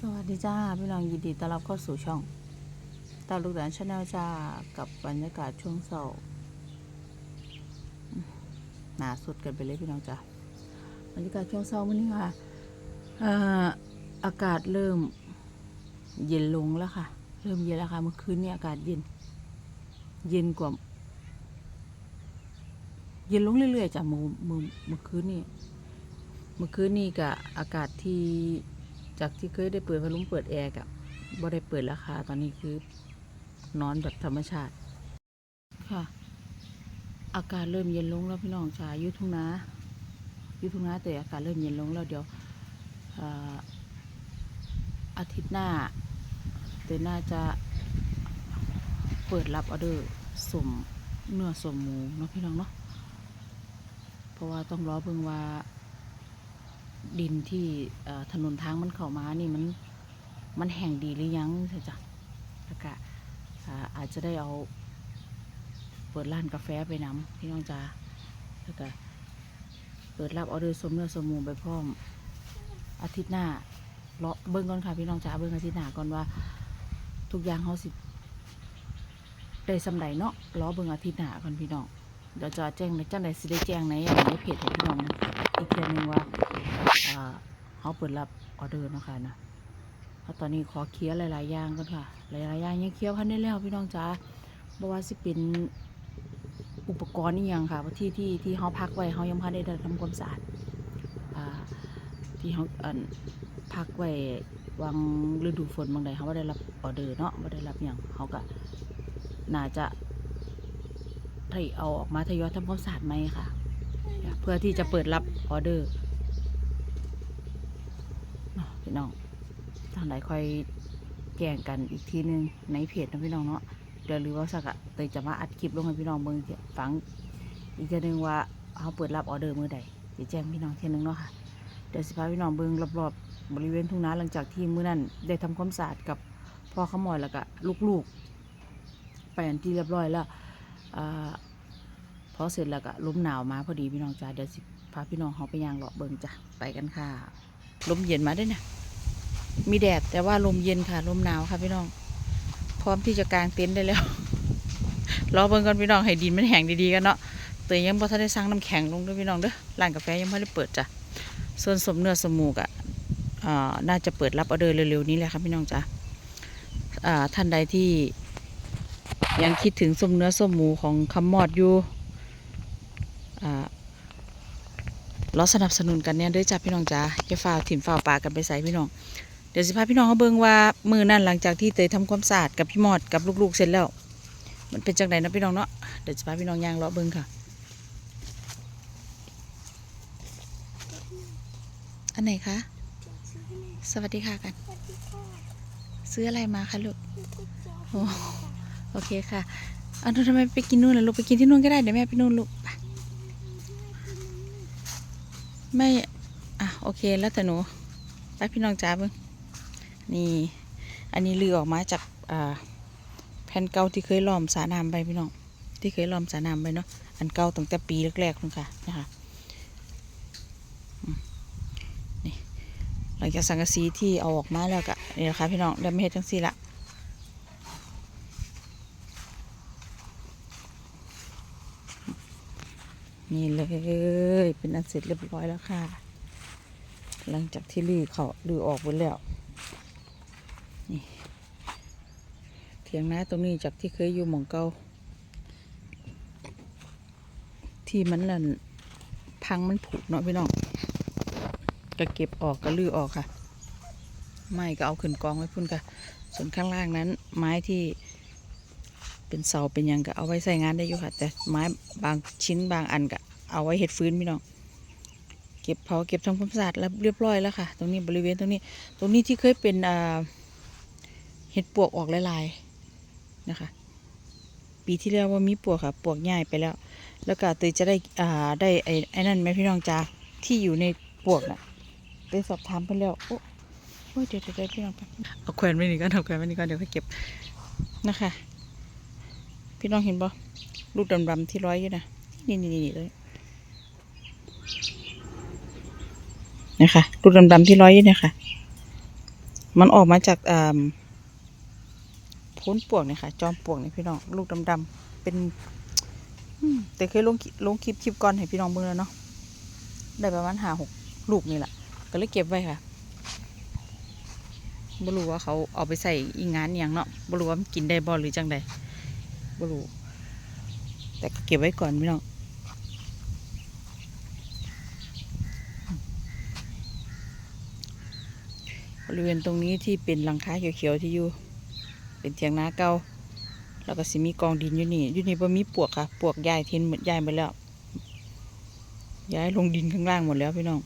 สวัสดีจ้าพี่น้องยินดีต้อนรับเข้าสู่ช่องตาลูกหลานชาแนลจ้ากับบรรยากาศช่วงเช้าหนาสุดกันไปเลยพี่น้องจ้าบรรยากาศช่วงเช้าวันนี้ค่ะอากาศเริ่มเย็นลงแล้วค่ะ เริ่มเย็นแล้วค่ะเมื่อคืนนี้อากาศเย็น เย็นกว่า เย็นลงเรื่อยๆจ้ะเมื่อเมื่อคืนนี้เมื่อคืนนี้กับอากาศที่ จากที่เคยได้เปิดพัดลมเปิดแอร์กับบ่ได้เปิดแล้วค่ะตอนนี้คือนอนแบบธรรมชาติ ค่ะ อากาศเริ่มเย็นลงแล้วพี่น้องจ๋าอยุทุ่งนาอยุทุ่งนาแต่อากาศเริ่มเย็นลงแล้วเดี๋ยวอาทิตย์หน้าเดือนหน้าจะเปิดรับออเดอร์สมเนื้อสมหมูเนาะพี่น้องเนาะเพราะว่าต้องรอเบิ่งว่า ดินที่ถนนทางมันเข้ามานี่มันมันแห้งดีหรือยังใช่จ้ะแล้วก็อาอาจจะได้เอาเปิดร้านกาแฟไปนำพี่น้องจ้าแล้วก็เปิดรับออเดอร์สมเนื้อสมมูไปพร้อมอาทิตย์หน้ารอเบิ้งก่อนค่ะพี่น้องจ้าเบิ้งอาทิตย์หน้าก่อนว่า ทุกอย่างเขาสิได้สำใดเนาะรอเบิ้งอาทิตย์หน้าก่อนพี่น้องเดี๋ยวจะแจ้งในจังใดสิได้แจ้งในในเพจของพี่น้อง อีกเทียนึงว่าอ่าเขาเปิดรับออเดอร์นะคะนะเพราะตอนนี้ขอเคลียร์หลายๆอย่างก่อนค่ะ หลายๆอย่างยังเคลียร์พันได้แล้วพี่น้องจ๋าเพราะว่าสิเป็นอุปกรณ์นี่ยังค่ะที่ที่ที่เขาพักไว้เขายังพันได้ทำความสะอาดที่เขาพักไว้วางฤดูฝนบางใดเขาไม่ได้รับออเดอร์เนาะไม่ได้รับอย่างเขาก็น่าจะทยเอาออกมาทยอยทำความสะอาดไหมค่ะ เพื่อที่จะเปิดรับออเดอร์พี่น้องทางไหนคอยแจ้งกันอีกทีหนึงในเพจนะพี่น้องเนาะเดี๋ยวหรือว่าสักอะเตยจะมาอัดคลิปลงให้พี่น้องเบิ่งเดียฟังอีกทีหนึงว่าเขาเปิดรับออเดอร์เมื่อใดจะแจ้งพี่น้องเทีนึงเนาะค่ะเดี๋ยวสิพาพี่น้องเบิ่งรอบๆบริเวณทุ่งนาหลังจากที่มื้อนั้นได้ทำความสะอาดกับพ่อขมอยแล้วก็ลูกๆไปอันที่เรียบร้อยแล้วอ่า พอเสร็จแล้วก็ลมหนาวมาพอดีพี่น้องจ้าเดี๋ยวสิพาพี่น้องเขาไปยางเลาะเบิ่งจ้ะไปกันค่ะ ลมเย็นมาด้วยนะมีแดดแต่ว่าลมเย็นค่ะ ลมหนาวค่ะพี่น้อง พร้อมที่จะกางเต็นท์ได้แล้วรอเบิ่งก่อนพี่น้องให้ดินมันแห้งดีๆกันเนาะแต่ยังพอทันได้สั่งน้ำแข็งลงด้วยพี่น้องเด้อร้านกาแฟยังไม่ได้เปิดจ้ะส่วนสมเนื้อสมหมูกอะน่าจะเปิดรับออเดอร์เร็วๆนี้แหละครับพี่น้องจ้ะอ่าท่านใดที่ยังคิดถึงสมเนื้อสมหมูของคำมอดอยู่ เราสนับสนุนกันเนี่ยด้วยจ้าพี่น้องจ้าอย่าฝ่าวถิ่มฝ่าวปลากันไปใส่พี่น้อง เดี๋ยวสิพาพี่น้องเขาเบิ่งว่ามือนั่นหลังจากที่เตยทำความสะอาดกับพี่มอดกับลูกๆเสร็จแล้ว มันเป็นจังไดนะพี่น้องเนาะเดี๋ยวสิพาพี่น้องย่างเลาะเบิ่งค่ะ อันไหนคะสวัสดีค่ะกัน ซื้ออะไรมาคะลูกโอ้โอเคค่ะอาหนูทำไมไปกินนู่นล่ะลูกไปกินที่นู่นก็ได้เดี๋ยวแม่ไปนู่นลูกไป ไม่ อะ โอเคแล้วแต่หนูไปพี่น้องจ้าเบิ้งนี่ อันนี้ลือออกมาจากอ่าแผ่นเก่าที่เคยล้อมสาน้ำไปพี่น้อง ที่เคยล้อมสาน้ำไปเนาะ อันเก่าตั้งแต่ปีแรกๆคุณค่ะ นะคะ นี่ หลังจากสังกะสีที่เอาออกมาแล้วก็นี่นะคะพี่น้องเดี๋ยวไม่เห็นจังสีละ นี่เลย เป็นอันเสร็จเรียบร้อยแล้วค่ะ หลังจากที่ลือเขาลือออกไปแล้ว นี่ เถียงนาตรงนี้จากที่เคยอยู่หมองเกาที่มันนั่นพังมันผุเนาะพี่น้องก็เก็บออกก็ลือออกค่ะ ไม่ก็เอาขึ้นกองไว้พุ่นค่ะ ส่วนข้างล่างนั้น ไม้ที่ เป็นเสาเป็นยังก็เอาไว้ใส่งานได้อยู่ค่ะ แต่ไม้บางชิ้นบางอันก็เอาไว้เห็ดฟื้นพี่น้องเก็บเผาเก็บทำความสะอาดแล้วเรียบร้อยแล้วค่ะ ตรงนี้บริเวณตรงนี้ ตรงนี้ที่เคยเป็นเห็ดปวกออกลายๆนะคะ ปีที่แล้วว่ามีปวกค่ะ ปวกใหญ่ไปแล้ว แล้วก็เตยจะได้อ่าได้ไอ้ไอ้นั่นไหมพี่น้องจ้าที่อยู่ในปวกน่ะเตยสอบถามไปแล้วโอ้โอ้เดี๋ยวเดี๋ยวพี่น้องแป๊บเอาแขวนไว้นี่ก่อนเอาแขวนไว้นี่ก่อนเดี๋ยวค่อยเก็บนะคะ พี่น้องเห็นบ่ลูกดำๆที่ร้อยอยู่นะนี่นี่นี่เลยนะคะลูกดำๆที่ร้อยอยู่เนี่ยค่ะ มันออกมาจากอ่าพ้นปวกเนี่ยค่ะ จอมปวกเนี่ยพี่น้องลูกดำๆเป็นแต่เคยลงคลิลงคลิปคลิปก่อนให้พี่น้องเบิ่งแล้วเนาะได้ประมาณหาหกลูกนี่แหละก็เลยเก็บไว้ค่ะบ่รู้ว่าเขาเอาไปใส่อีงานอย่างเนาะบ่รู้ว่ามันกินได้บ่หรือจังใด บ่รู้แต่ก็เก็บไว้ก่อนพี่น้องบริเวณตรงนี้ที่เป็นหลังคาเขียวๆที่อยู่ เป็นเถียงนาเก่าแล้วก็สิมีกองดินอยู่นี่อยู่นี่บ่มีปวกค่ะ ปวกย้ายทิ้นหมดย้ายหมดแล้ว ย้ายลงดินข้างล่างหมดแล้วพี่น้อง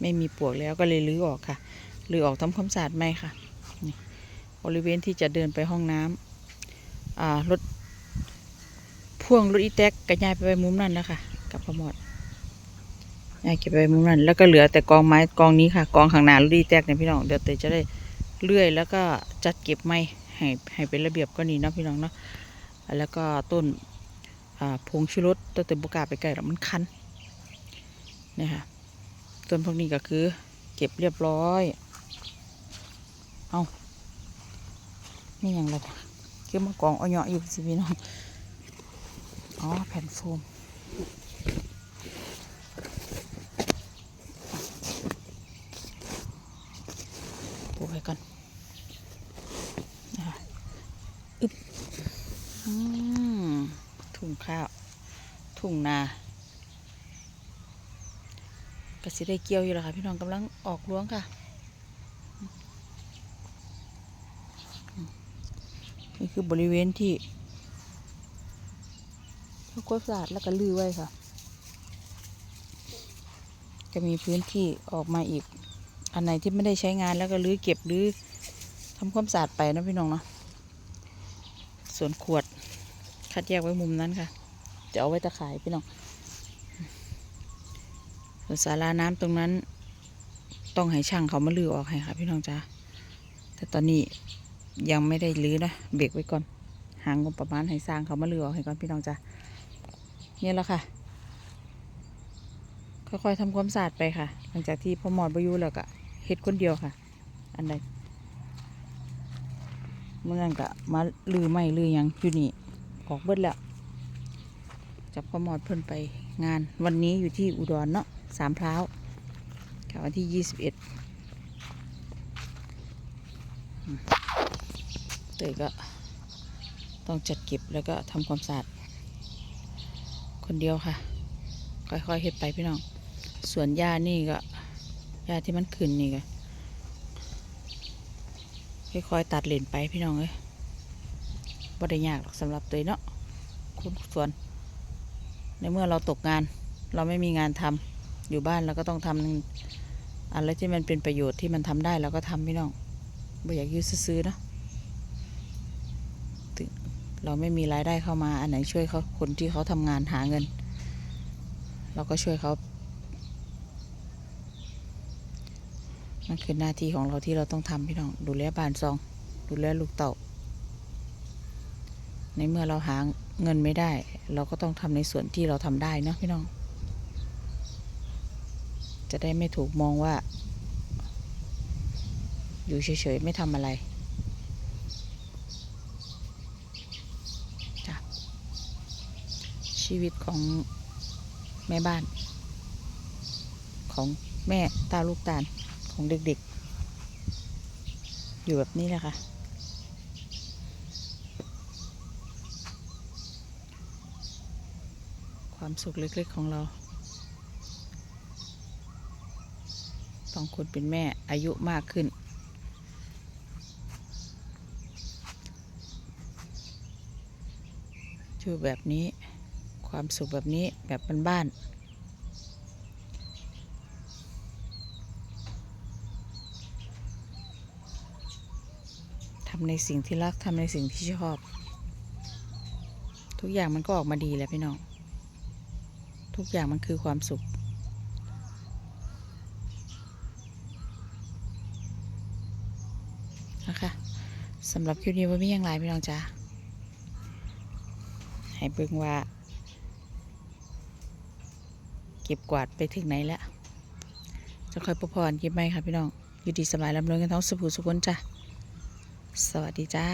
ไม่มีปวกแล้วก็เลยรื้อออกค่ะรื้อออกทำความสะอาดใหม่ค่ะบริเวณที่จะเดินไปห้องน้ำรถ พ่วงรถอีแท็กก็ย้ายไปไว้มุมนั้นแล้วค่ะกับพอหมอดยายเก็บไปมุมนั้น แล้วก็เหลือแต่กองไม้กองนี้ค่ะ กองข้างหน้ารถอีแตกเนี่ยพี่น้องเดี๋ยวเตยจะได้เลื่อยแล้วก็จัดเก็บไม้ให้ให้เป็นระเบียบก็นี่เนาะพี่น้องเนาะแล้วก็ต้นพงชูรสต้นเตยบุกล้าไปไกลหรอกมันคันเนี่ยค่ะต้นพวกนี้ก็คือ เก็บเรียบร้อยเอานี่ยังไงคือมากองอาเหยาะอยู่สิพี่น้อง อ๋อ แผ่นโฟมปูไว้ก่อนนะคะอึบถุงข้าว ถุงนาก็สิได้เกี่ยวอยู่แล้วค่ะ พี่น้องกำลังออกล้วงค่ะนี่คือบริเวณที่ ความสะอาดแล้วก็ลื้อไว้ค่ะ จะมีพื้นที่ออกมาอีก อันไหนที่ไม่ได้ใช้งานแล้วก็รื้อเก็บรื้อทำความสะอาดไปนะพี่น้องเนาะส่วนขวดคัดแยกไว้มุมนั้นค่ะ จะเอาไว้ตะขายพี่น้องส่วนศาลาน้ำตรงนั้น ต้องให้ช่างเขามาลื้อออกให้ค่ะ พี่น้องจ้าแต่ตอนนี้ยังไม่ได้รื้อนะเบรกไว้ก่อนหางงบประมาณให้สร้างเขามาลื้อออกให้ก่อนพี่น้องจ้า นี่แหล้วค่ะ ค่อยๆทำความสะอาดไปค่ะ หลังจากที่พ่อหมอดไปอยู่แล้วก็เฮ็ดคนเดียวค่ะ อันใดเมื่อนั้นก็มาลือไม่ลือยังอยู่นี่ออกเบิดแล้วจับพ่อหมอดเพิ่นไปงานวันนี้อยู่ที่อุดรเนาะสามพร้าวค่ะวันที่ยี่สิบเอ็ดเตยก็ต้องจัดเก็บแล้วก็ทำความสะอาด คนเดียวค่ะ ค่อยๆเฮ็ดไปพี่น้องส่วนหญ้านี่ก็หญ้าที่มันขึ้นนี่ก็ค่อยๆตัดเลนไปพี่น้องเอ้ยบ่ได้ยากหรอกสำหรับตัวเนาะคุณสวน ในเมื่อเราตกงาน เราไม่มีงานทำอยู่บ้านเราก็ต้องทำอะไรที่มันเป็นประโยชน์ที่มันทำได้เราก็ทำพี่น้องบ่อยากยืดซื้อเนาะ เราไม่มีรายได้เข้ามาอันไหนช่วยเขาคนที่เขาทำงานหาเงิน เราก็ช่วยเขามันคือหน้าที่ของเราที่เราต้องทำพี่น้องดูแลบ้านซอง ดูแลลูกเต่าในเมื่อเราหาเงินไม่ได้ เราก็ต้องทำในส่วนที่เราทำได้นะพี่น้อง จะได้ไม่ถูกมองว่า อยู่เฉยๆไม่ทำอะไรจ้ะ ชีวิตของแม่บ้าน ของแม่ตาลูกตาลของเด็กๆ อยู่แบบนี้แหละค่ะ ความสุขเล็กๆของเราบางคนเป็นแม่อายุมากขึ้น อยู่แบบนี้ ความสุขแบบนี้แบบบ้านๆทำในสิ่งที่รักทำในสิ่งที่ชอบ ทุกอย่างมันก็ออกมาดีแหล้วพี่น้อง ทุกอย่างมันคือความสุข นะคะสำหรับคลิปนี้ว่ามีอย่างไรพี่น้องจ้าให้เบิ่งว่า ก็บกวาดไปถึงไหนแล้วจะค่อยประพรคลิปไหมค่ะพี่น้อง อยู่ดีสบายลำเรวยกันท้องสุขสุขนจ้ะ สวัสดีจ้า